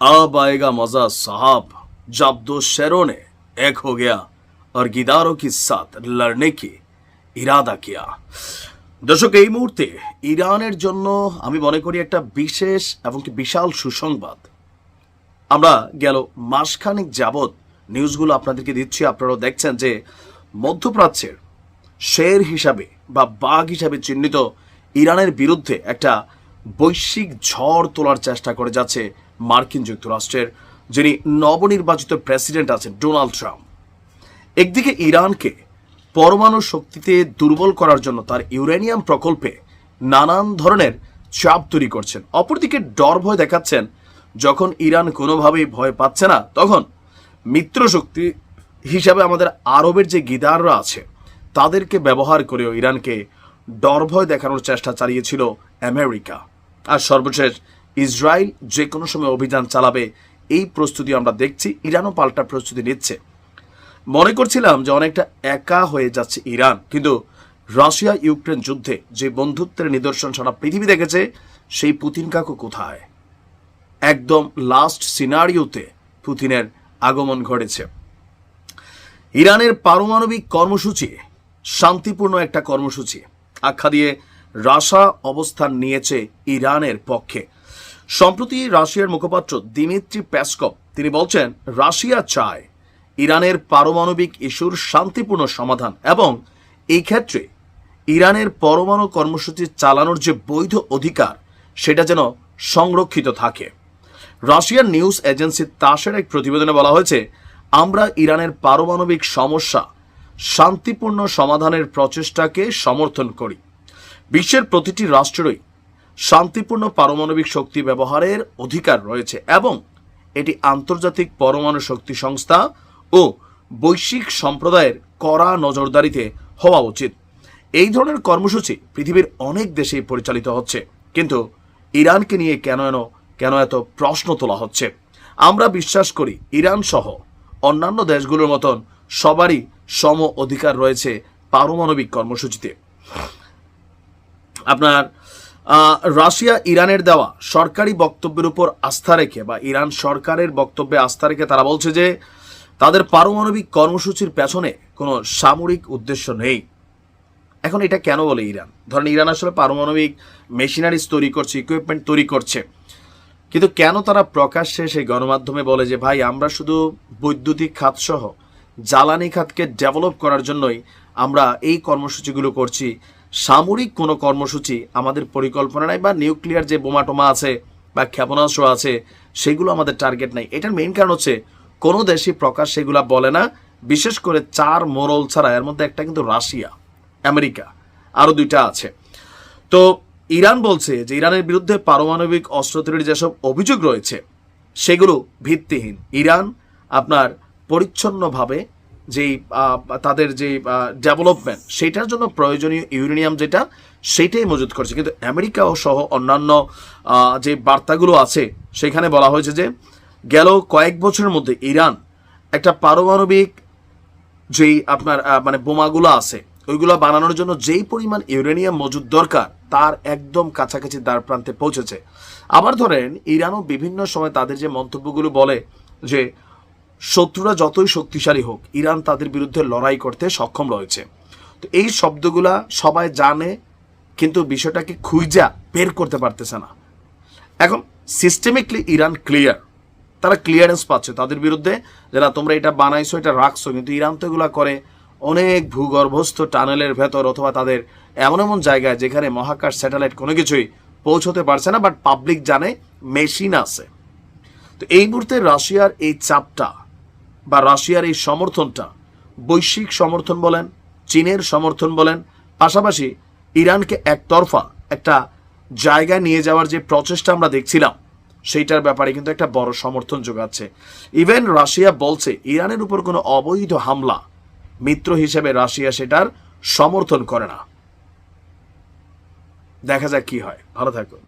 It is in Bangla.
अब आएगा मजा साहब जब दो शहरों ने एक हो गया और गिदारों के साथ लड़ने की ইরাদা কিয়া দর্শক এই মুহূর্তে ইরানের জন্য আমি মনে করি একটা বিশেষ এবং কি বিশাল সুসংবাদ আমরা গেল মাসখানেক যাবৎ নিউজগুলো আপনাদেরকে দিচ্ছি আপনারাও দেখছেন যে মধ্যপ্রাচ্যের শের হিসাবে বা বাঘ হিসাবে চিহ্নিত ইরানের বিরুদ্ধে একটা বৈশ্বিক ঝড় তোলার চেষ্টা করে যাচ্ছে মার্কিন যুক্তরাষ্ট্রের, যিনি নবনির্বাচিত প্রেসিডেন্ট আছেন, ডোনাল্ড ট্রাম্প। একদিকে ইরানকে পরমাণু শক্তিতে দুর্বল করার জন্য তার ইউরেনিয়াম প্রকল্পে নানান ধরনের চাপ তৈরি করছেন। অপরদিকে ডর ভয় দেখাচ্ছেন, যখন ইরান কোনোভাবেই ভয় পাচ্ছে না, তখন মিত্র শক্তি হিসাবে আমাদের আরবের যে গিদাররা আছে, তাদেরকে ব্যবহার করেও ইরানকে ডর ভয় দেখানোর চেষ্টা চালিয়েছিল আমেরিকা। আর সর্বশেষ ইসরায়েল যে কোনো সময় অভিযান চালাবে, এই প্রস্তুতি আমরা দেখছি, ইরানও পাল্টা প্রস্তুতি নিচ্ছে। মনে করছিলাম যে অনেকটা একা হয়ে যাচ্ছে ইরান, কিন্তু রাশিয়া ইউক্রেন যুদ্ধে যে বন্ধুত্বের নিদর্শন সারা পৃথিবী দেখেছে, সেই পুতিন কাকু কোথায়? একদম লাস্ট সিনারিওতে পুতিনের আগমন ঘটেছে। ইরানের পারমাণবিক কর্মসূচি, শান্তিপূর্ণ একটা কর্মসূচি, আখ্যা দিয়ে রাশা অবস্থান নিয়েছে ইরানের পক্ষে। সম্প্রতি রাশিয়ার মুখপাত্র দিমিত্রি প্যাসকপ তিনি বলছেন, রাশিয়া চায় ইরানের পারমাণবিক ইস্যুর শান্তিপূর্ণ সমাধান এবং এই ক্ষেত্রে ইরানের পরমাণু কর্মসূচি চালানোর যে বৈধ অধিকার, সেটা যেন সংরক্ষিত থাকে। রাশিয়ার নিউজ এজেন্সি তাসের এক প্রতিবেদনে বলা হয়েছে, আমরা ইরানের পারমাণবিক সমস্যা শান্তিপূর্ণ সমাধানের প্রচেষ্টাকে সমর্থন করি। বিশ্বের প্রতিটি রাষ্ট্রেরই শান্তিপূর্ণ পারমাণবিক শক্তি ব্যবহারের অধিকার রয়েছে এবং এটি আন্তর্জাতিক পরমাণু শক্তি সংস্থা ও বৈশ্বিক সম্প্রদায়ের কড়া নজরদারিতে হওয়া উচিত। এই ধরনের কর্মসূচি পৃথিবীর অনেক দেশেই পরিচালিত হচ্ছে। কিন্তু ইরানকে নিয়ে কেন এন, কেন এত প্রশ্ন তোলা হচ্ছে? আমরা বিশ্বাস করি ইরান সহ অন্যান্য দেশগুলোর মতন সবারই সম অধিকার রয়েছে পারমাণবিক কর্মসূচিতে। আপনার রাশিয়া ইরানের দেওয়া সরকারি বক্তব্যের উপর আস্থা রেখে বা ইরান সরকারের বক্তব্যে আস্থা রেখে তারা বলছে যে, তাদের পারমাণবিক কর্মসূচির পেছনে কোনো সামরিক উদ্দেশ্য নেই। এখন এটা কেন বলে ইরান? ধরেন ইরান আসলে পারমাণবিক মেশিনারিজ তৈরি করছে ইকুইপমেন্ট তৈরি করছে। কিন্তু কেন তারা প্রকাশ্যে সেই গণমাধ্যমে বলে যে, ভাই, আমরা শুধু বৈদ্যুতিক খাত সহ জ্বালানি খাতকে ডেভেলপ করার জন্যই আমরা এই কর্মসূচিগুলো করছি সামরিক কোনো কর্মসূচি আমাদের পরিকল্পনা নাই বা নিউক্লিয়ার যে বোমা টোমা আছে বা ক্ষেপণাস্ত্র আছে, সেগুলো আমাদের টার্গেট নাই। এটার মেইন কারণ হচ্ছে, কোনো দেশই প্রকাশ সেগুলো বলে না। বিশেষ করে চার মোরল ছাড়া, এর মধ্যে একটা কিন্তু রাশিয়া, আমেরিকা আরও দুইটা আছে। তো ইরান বলছে যে, ইরানের বিরুদ্ধে পারমাণবিক অস্ত্র তৈরির যেসব অভিযোগ রয়েছে, সেগুলো ভিত্তিহীন। ইরান আপনার পরিচ্ছন্নভাবে যেই তাদের যে ডেভেলপমেন্ট সেটার জন্য প্রয়োজনীয় ইউরেনিয়াম যেটা সেটাই মজুত করছে। কিন্তু আমেরিকা সহ অন্যান্য যে বার্তাগুলো আছে, সেখানে বলা হয়েছে যে, গেল কয়েক বছরের মধ্যে ইরান একটা পারমাণবিক যেই আপনার মানে বোমাগুলো আছে, ওইগুলো বানানোর জন্য যেই পরিমাণ ইউরেনিয়াম মজুদ দরকার, তার একদম কাছাকাছি দ্বার প্রান্তে পৌঁছেছে। আবার ধরেন, ইরানও বিভিন্ন সময় তাদের যে মন্তব্যগুলো বলে যে শত্রুরা যতই শক্তিশালী হোক, ইরান তাদের বিরুদ্ধে লড়াই করতে সক্ষম রয়েছে। তো এই শব্দগুলা সবাই জানে, কিন্তু বিষয়টাকে খুঁজা বের করতে পারতেছে না। এখন সিস্টেমিকলি ইরান ক্লিয়ার তারা ক্লিয়ারেন্স পাচ্ছে তাদের বিরুদ্ধে, যে না, তোমরা এটা বানাইছো, এটা রাখছো, কিন্তু ইরান তো এগুলা করে অনেক ভূগর্ভস্থ টানেলের ভেতর অথবা তাদের এমন এমন জায়গায় যেখানে মহাকাশ স্যাটেলাইট কোনো কিছুই পৌঁছতে পারছে না বাট পাবলিক জানে মেশিন আছে। তো এই মুহূর্তে রাশিয়ার এই চাপটা বা রাশিয়ার এই সমর্থনটা বৈশ্বিক সমর্থন বলেন, চীনের সমর্থন বলেন, পাশাপাশি ইরানকে একতরফা একটা জায়গায় নিয়ে যাওয়ার যে প্রচেষ্টা আমরা দেখছিলাম, সেইটার ব্যাপারে কিন্তু একটা বড় সমর্থন যোগাচ্ছে। ইভেন রাশিয়া বলছে ইরানের উপর কোনো অবৈধ হামলা মিত্র হিসেবে রাশিয়া সেটার সমর্থন করে না। দেখা যাক কি হয়। ভালো থাকুন।